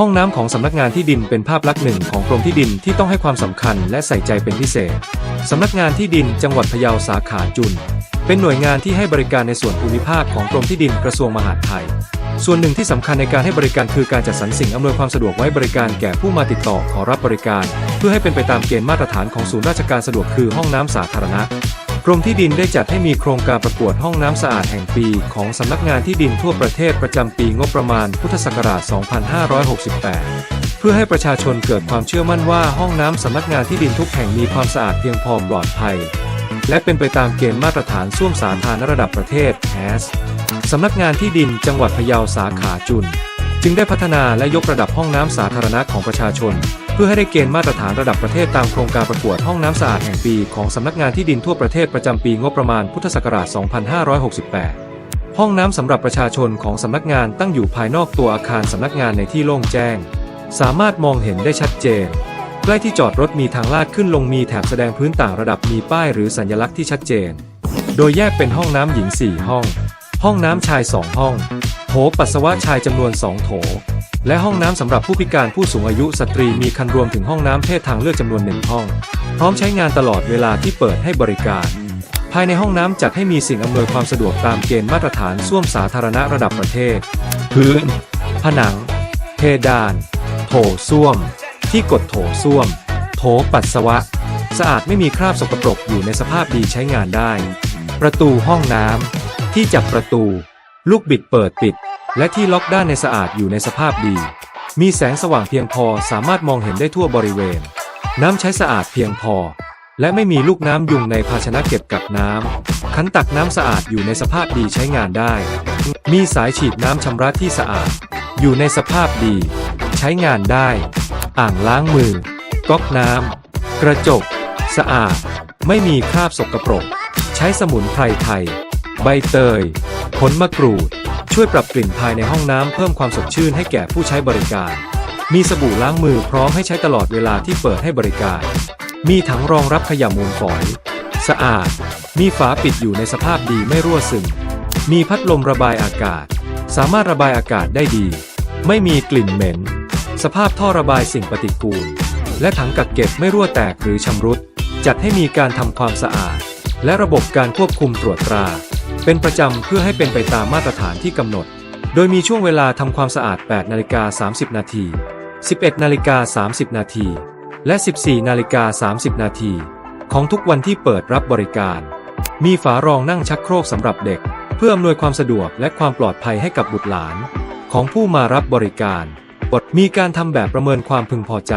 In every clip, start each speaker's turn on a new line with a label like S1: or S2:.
S1: ห้องน้ำของสำนักงานที่ดินเป็นภาพลักษณ์หนึ่งของกรมที่ดินที่ต้องให้ความสำคัญและใส่ใจเป็นพิเศษ สำนักงานที่ดินจังหวัดพะเยาสาขาจุน เป็นหน่วยงานที่ให้บริการในส่วนภูมิภาคของกรมที่ดินกระทรวงมหาดไทย ส่วนหนึ่งที่สำคัญในการให้บริการคือการจัดสรรสิ่งอำนวยความสะดวกไว้บริการแก่ผู้มาติดต่อขอรับบริการ เพื่อให้เป็นไปตามเกณฑ์มาตรฐานของศูนย์ราชการสะดวกคือห้องน้ำสาธารณะ กรมที่ดินได้จัดให้มีโครงการประกวดห้องน้ำสะอาดแห่งปี ของสำนักงานที่ดินทั่วประเทศประจำปีงบประมาณพุทธศักราช 2568 เพื่อให้ประชาชนเกิดความเชื่อมั่นว่าห้องน้ำสำนักงานที่ดินทุกแห่งมีความสะอาดเพียงพอปลอดภัย และเป็นไปตามเกณฑ์มาตรฐานส้วมสาธารณระดับประเทศ S สำนักงานที่ดินจังหวัดพะเยาสาขาจุน จึงได้พัฒนาและยกระดับห้องน้ำสาธารณะของประชาชน เพื่อให้ได้เกณฑ์มาตรฐานระดับประเทศตามโครงการประกวดห้องน้ำสะอาดแห่งปีของสำนักงานที่ดินทั่วประเทศประจำปีงบประมาณพุทธศักราช 2568 ห้องน้ำสำหรับประชาชนของสำนักงานตั้งอยู่ภายนอกตัวอาคารสำนักงานในที่โล่งแจ้ง สามารถมองเห็นได้ชัดเจน ใกล้ที่จอดรถมีทางลาดขึ้นลงมีแถบแสดงพื้นต่างระดับมีป้ายหรือสัญลักษณ์ที่ชัดเจน โดยแยกเป็นห้องน้ำหญิง 4 ห้อง ห้องน้ำชาย 2 ห้อง โถปัสสาวะชายจำนวน 2 โถ และห้องน้ำสำหรับผู้พิการผู้สูงอายุสตรีมีคันรวมถึงห้องน้ำเพศทางเลือกจำนวนหนึ่งห้อง พร้อมใช้งานตลอดเวลาที่เปิดให้บริการ ภายในห้องน้ำจัดให้มีสิ่งอำนวยความสะดวกตามเกณฑ์มาตรฐานส้วมสาธารณะระดับประเทศ พื้น ผนัง เพดาน โถส้วม ที่กดโถส้วม โถปัสสาวะ สะอาดไม่มีคราบสกปรกอยู่ในสภาพดีใช้งานได้ ประตูห้องน้ำที่จับประตู ลูกบิดเปิดปิด และที่ล็อกด้านในสะอาดอยู่ในสภาพดี มีแสงสว่างเพียงพอสามารถมองเห็นได้ทั่วบริเวณ น้ำใช้สะอาดเพียงพอ และไม่มีลูกน้ำยุงในภาชนะเก็บกักน้ำขันตักน้ำสะอาดอยู่ในสภาพดีใช้งานได้ มีสายฉีดน้ำชำระที่สะอาด อยู่ในสภาพดี ใช้งานได้ อ่างล้างมือ ก๊อกน้ำกระจก สะอาด ไม่มีคราบสกปรก ใช้สมุนไพรไทย ใบเตย ผลมะกรูด ช่วยปรับกลิ่นภายในห้องน้ำเพิ่มความสดชื่นให้แก่ผู้ใช้บริการ มีสบู่ล้างมือพร้อมให้ใช้ตลอดเวลาที่เปิดให้บริการ มีถังรองรับขยะมูลฝอย สะอาด มีฝาปิดอยู่ในสภาพดีไม่รั่วซึม มีพัดลมระบายอากาศ สามารถระบายอากาศได้ดี ไม่มีกลิ่นเหม็น สภาพท่อระบายสิ่งปฏิกูล และถังกักเก็บไม่รั่วแตกหรือชำรุด จัดให้มีการทำความสะอาด และระบบการควบคุมตรวจตรา เป็นประจำเพื่อให้เป็นไปตามมาตรฐานที่กำหนด โดยมีช่วงเวลาทำความสะอาด 8 นาฬิกา 30 นาที 11 นาฬิกา 30 นาที และ 14 นาฬิกา 30 นาที ของทุกวันที่เปิดรับบริการ มีฝารองนั่งชักโครกสำหรับเด็ก เพื่ออำนวยความสะดวกและความปลอดภัยให้กับบุตรหลาน ของผู้มารับบริการบทมีการทำแบบประเมินความพึงพอใจ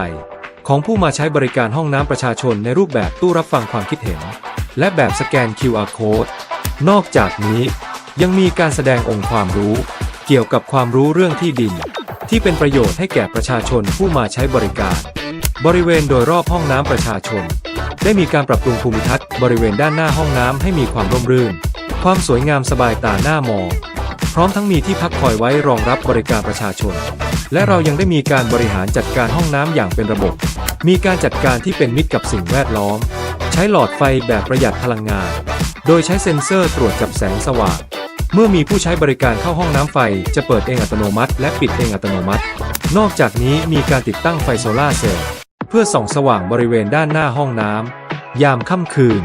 S1: ของผู้มาใช้บริการห้องน้ำประชาชนในรูปแบบตู้รับฟังความคิดเห็น และแบบสแกน QR code นอกจากนี้ยังมีการแสดงองค์ความรู้ เกี่ยวกับความรู้เรื่องที่ดิน ที่เป็นประโยชน์ให้แก่ประชาชนผู้มาใช้บริการ บริเวณโดยรอบห้องน้ำประชาชน ได้มีการปรับปรุงภูมิทัศน์บริเวณด้านหน้าห้องน้ำให้มีความร่มรื่น ความสวยงามสบายตาหน้ามองพร้อมทั้งมีที่พักคอยไว้รองรับบริการประชาชน และเรายังได้มีการบริหารจัดการห้องน้ำอย่างเป็นระบบ มีการจัดการที่เป็นมิตรกับสิ่งแวดล้อม ใช้หลอดไฟแบบประหยัดพลังงาน โดยใช้เซ็นเซอร์ตรวจจับแสงสว่าง เมื่อมีผู้ใช้บริการเข้าห้องน้ำไฟ จะเปิดเองอัตโนมัติ และปิดเองอัตโนมัติ นอกจากนี้มีการติดตั้งไฟโซลาเซลล์เพื่อส่องสว่างบริเวณด้านหน้าห้องน้ำยามค่ำคืน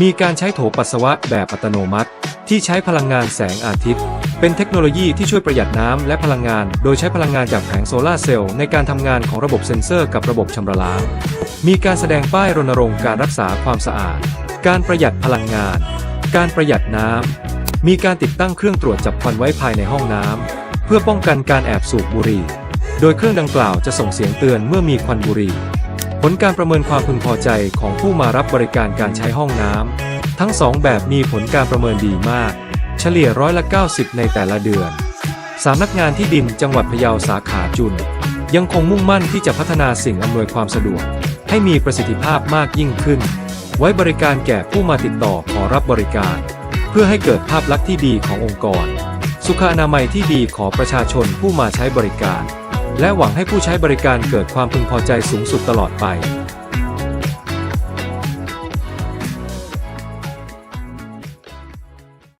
S1: มีการใช้โถปัสสาวะแบบอัตโนมัติ ที่ใช้พลังงานแสงอาทิตย์ เป็นเทคโนโลยีที่ช่วยประหยัดน้ำและพลังงาน โดยใช้พลังงานจากแผงโซลาเซลล์ในการทำงานของระบบเซ็นเซอร์กับระบบชำระล้าง มีการแสดงป้ายรณรงค์การรักษาความสะอาด การประหยัดพลังงาน การประหยัดน้ำ มีการติดตั้งเครื่องตรวจจับควันไว้ภายในห้องน้ำ เพื่อป้องกันการแอบสูบบุหรี่ โดยเครื่องดังกล่าวจะส่งเสียงเตือนเมื่อมีควันบุหรี่ ผลการประเมินความพึงพอใจของผู้มารับบริการการใช้ห้องน้ำ ทั้งสองแบบมีผลการประเมินดีมาก เฉลี่ยร้อยละ 90 ในแต่ละเดือนสำนักงานที่ดินจังหวัดพะเยาสาขาจุน ยังคงมุ่งมั่นที่จะพัฒนาสิ่งอำนวยความสะดวก ให้มีประสิทธิภาพมากยิ่งขึ้น ไว้บริการแก่ผู้มาติดต่อขอรับบริการ เพื่อให้เกิดภาพลักษณ์ที่ดีขององค์กร สุขอนามัยที่ดีของประชาชนผู้มาใช้บริการ และหวังให้ผู้ใช้บริการเกิดความพึงพอใจสูงสุดตลอดไป